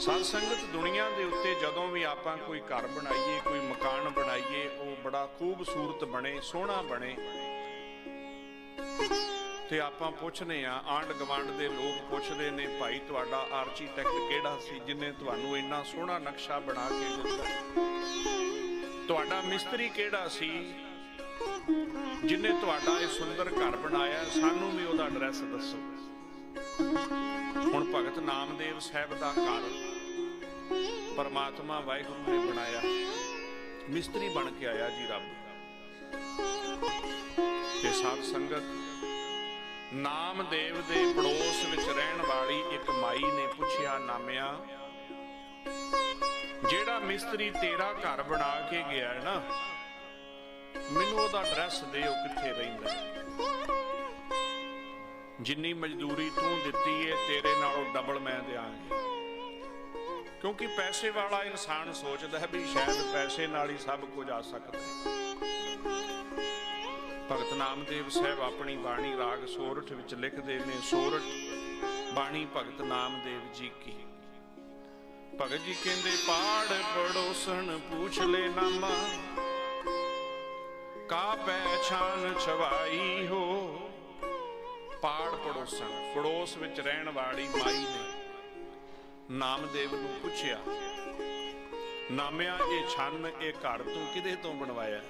ਸਤ ਸੰਗਤ ਦੁਨੀਆ ਦੇ ਉੱਤੇ ਜਦੋਂ ਵੀ ਆਪਾਂ ਕੋਈ ਘਰ ਬਣਾਈਏ, ਕੋਈ ਮਕਾਨ ਬਣਾਈਏ, ਉਹ ਬੜਾ ਖੂਬਸੂਰਤ ਬਣੇ, ਸੋਹਣਾ ਬਣੇ। ਤੇ ਆਪਾਂ ਪੁੱਛਨੇ ਆ ਆਂਡ ਗਵਾਂਡ ਦੇ ਲੋਕ ਪੁੱਛਦੇ ਨੇ, ਭਾਈ, ਤੁਹਾਡਾ ਆਰਕੀਟੈਕਟ ਕਿਹੜਾ ਸੀ ਜਿਨੇ ਤੁਹਾਨੂੰ ਇੰਨਾ ਸੋਹਣਾ ਨਕਸ਼ਾ ਬਣਾ ਕੇ ਦਿੱਤਾ? ਤੁਹਾਡਾ ਮਿਸਤਰੀ ਕਿਹੜਾ ਸੀ ਜਿਨੇ ਤੁਹਾਡਾ ਇਹ ਸੁੰਦਰ ਘਰ ਬਣਾਇਆ? ਸਾਨੂੰ ਵੀ ਉਹਦਾ ਐਡਰੈਸ ਦੱਸੋ। ਹੁਣ ਭਗਤ ਨਾਮਦੇਵ ਸਾਹਿਬ ਦਾ ਘਰ ਪਰਮਾਤਮਾ ਵਾਹਿਗੁਰੂ ਨੇ ਬਣਾਇਆ। ਮਿਸਤਰੀ ਬਣ ਕੇ ਆਇਆ ਜੀ ਰੱਬ ਤੇ ਸਾਧ ਸੰਗਤ, ਨਾਮਦੇਵ ਦੇ ਪੜੋਸ ਵਿੱਚ ਰਹਿਣ ਵਾਲੀ ਇੱਕ ਮਾਈ ਨੇ ਪੁੱਛਿਆ, ਨਾਮਿਆ, ਜਿਹੜਾ ਮਿਸਤਰੀ ਤੇਰਾ ਘਰ ਬਣਾ ਕੇ ਗਿਆ ਹੈ ਨਾ, ਮੈਨੂੰ ਉਹਦਾ ਐਡਰੈਸ ਦਿਓ ਕਿੱਥੇ ਰਹਿੰਦਾ ਜਿੰਨੀ ਮਜ਼ਦੂਰੀ ਤੂੰ ਦਿੱਤੀ ਏ, ਤੇਰੇ ਨਾਲੋਂ ਡਬਲ ਮੈਂ ਦਿਆਂਗੀ। ਕਿਉਂਕਿ ਪੈਸੇ ਵਾਲਾ ਇਨਸਾਨ ਸੋਚਦਾ ਹੈ ਵੀ ਸ਼ਾਇਦ ਪੈਸੇ ਨਾਲ ਹੀ ਸਭ ਕੁਝ ਆ ਸਕਦਾ ਹੈ। ਭਗਤ ਨਾਮਦੇਵ ਸਾਹਿਬ ਆਪਣੀ ਬਾਣੀ ਰਾਗ ਸੋਰਠ ਵਿੱਚ ਲਿਖਦੇ ਨੇ, ਸੋਰਠ ਬਾਣੀ ਭਗਤ ਨਾਮਦੇਵ ਜੀ ਕੀ। ਭਗਤ ਜੀ ਕਹਿੰਦੇ, ਪਾੜ ਪੜੋਸਣ ਪੁੱਛ ਲੈ ਨਾਮਾ ਕਾ ਪਹਿਛਾਨ ਛਵਾਈ ਹੋ, ਪਾੜ ਪੜੋਸਣ ਪੜੋਸ ਵਿੱਚ ਰਹਿਣ ਵਾਲੀ ਮਾਈ ਨੇ ਨਾਮਦੇਵ ਨੂੰ ਪੁੱਛਿਆ, ਨਾਮਿਆ, ਇਹ ਛੰਨ ਇਹ ਘਰ ਤੂੰ ਕਿਹਦੇ ਤੋਂ ਬਣਵਾਇਆ?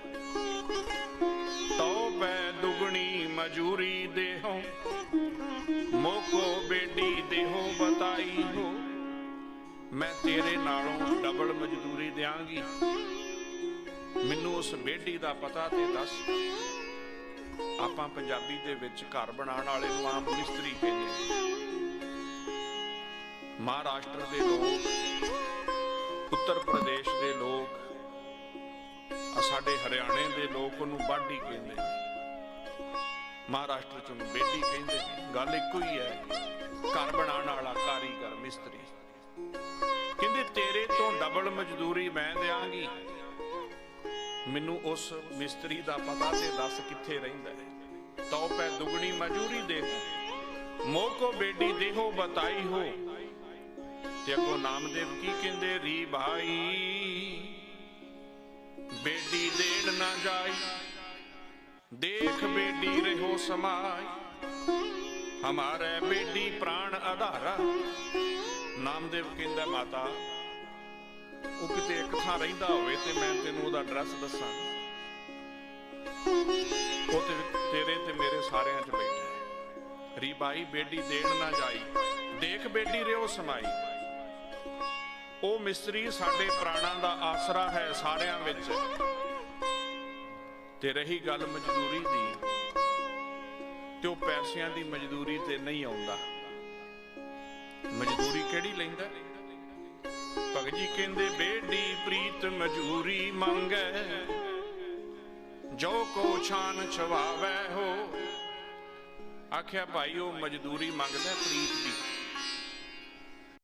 ਤਉ ਪੈ ਦੁਗਣੀ ਮਜੂਰੀ ਦੇਹੋ, ਮੋਕੋ ਬੇਟੀ ਦੇਹੋ, ਬਤਾਈ ਹੋ। ਮੈਂ ਤੇਰੇ ਨਾਲੋਂ ਡਬਲ ਮਜ਼ਦੂਰੀ ਦਿਆਂਗੀ। ਮੈਨੂੰ ਉਸ ਬੇਟੀ ਦਾ ਪਤਾ ਤੇ ਦੱਸ। ਆਪਾਂ ਪੰਜਾਬੀ ਦੇ ਵਿੱਚ ਘਰ ਬਣਾਉਣ ਵਾਲੇ ਨੂੰ ਆਮ ਮਿਸਤਰੀ ਕਹਿੰਦੇ ਮਹਾਰਾਸ਼ਟਰ ਦੇ ਲੋਕ, ਉੱਤਰ ਪ੍ਰਦੇਸ਼ ਦੇ ਲੋਕ ਆ ਸਾਡੇ ਹਰਿਆਣੇ ਦੇ ਲੋਕ ਉਹਨੂੰ ਬਾਢੀ ਕਹਿੰਦੇ ਮਹਾਰਾਸ਼ਟਰ ਚ ਉਹਨੂੰ ਬੇਟੀ ਕਹਿੰਦੇ ਗੱਲ ਇੱਕੋ ਹੀ ਹੈ, ਘਰ ਬਣਾਉਣ ਵਾਲਾ ਕਾਰੀਗਰ, ਮਿਸਤਰੀ। ਕਹਿੰਦੇ, ਤੇਰੇ ਤੋਂ ਡਬਲ ਮਜ਼ਦੂਰੀ ਮੈਂ ਦਿਆਂਗੀ। ਮੈਨੂੰ ਉਸ ਮਿਸਤਰੀ ਦਾ ਪਤਾ ਤੇ ਦੱਸ ਕਿੱਥੇ ਰਹਿੰਦਾ ਹੈ। ਤਉ ਪੈ ਦੁਗਣੀ ਮਜ਼ਦੂਰੀ ਦੇ ਮੋਕੋ ਬੇਟੀ ਦੇਹੋ ਬਤਾਈ ਹੋ। ਤੇ ਅੱਗੋਂ ਨਾਮਦੇਵ ਕੀ ਕਹਿੰਦੇ, ਰੀ ਭਾਈ ਬੇਟੀ ਦੇਣ ਨਾ ਜਾਈ। ਦੇਖ ਬੇਟੀ ਰਹੋ ਸਮਾਈ। ਹਮਾਰੇ ਬੇਟੀ ਪ੍ਰਾਣ ਆਧਾਰਾ। ਨਾਮਦੇਵ ਕਹਿੰਦਾ, ਮਾਤਾ ਉਹ ਕਿਤੇ ਇੱਕ ਥਾਂ ਰਹਿੰਦਾ ਹੋਵੇ ਤੇ ਮੈਂ ਤੈਨੂੰ ਉਹਦਾ ਐਡਰੈਸ ਦੱਸਾਂ। ਉਹ ਤੇ ਤੇਰੇ ਤੇ ਮੇਰੇ ਸਾਰਿਆਂ 'ਚ ਬੈਠਾ ਹੈ। ਰੀ ਬਾਈ, ਬੇਟੀ ਦੇਣ ਨਾ ਜਾਈ। ਦੇਖ ਬੇਟੀ ਰਿਓ ਸਮਾਈ। ਉਹ ਮਿਸਤਰੀ ਸਾਡੇ ਪ੍ਰਾਣਾਂ ਦਾ ਆਸਰਾ ਹੈ ਸਾਰਿਆਂ ਵਿੱਚ। ਤੇ ਰਹੀ ਗੱਲ ਮਜ਼ਦੂਰੀ ਦੀ, ਤੇ ਉਹ ਪੈਸਿਆਂ ਦੀ ਮਜ਼ਦੂਰੀ ਤੇ ਨਹੀਂ ਆਉਂਦਾ। ਮਜ਼ਦੂਰੀ ਕਿਹੜੀ ਲੈਂਦਾ? ਭਗਤ ਜੀ ਕਹਿੰਦੇ ਬੇਡੀ ਪ੍ਰੀਤ ਮਜ਼ਦੂਰੀ ਮੰਗੈ। ਜੋ ਕੋ ਛਾਨ ਛਵਾਵੈ ਹੋ। ਆਖਿਆ, ਭਾਈ, ਉਹ ਮਜ਼ਦੂਰੀ ਮੰਗਦਾ ਪ੍ਰੀਤ ਦੀ।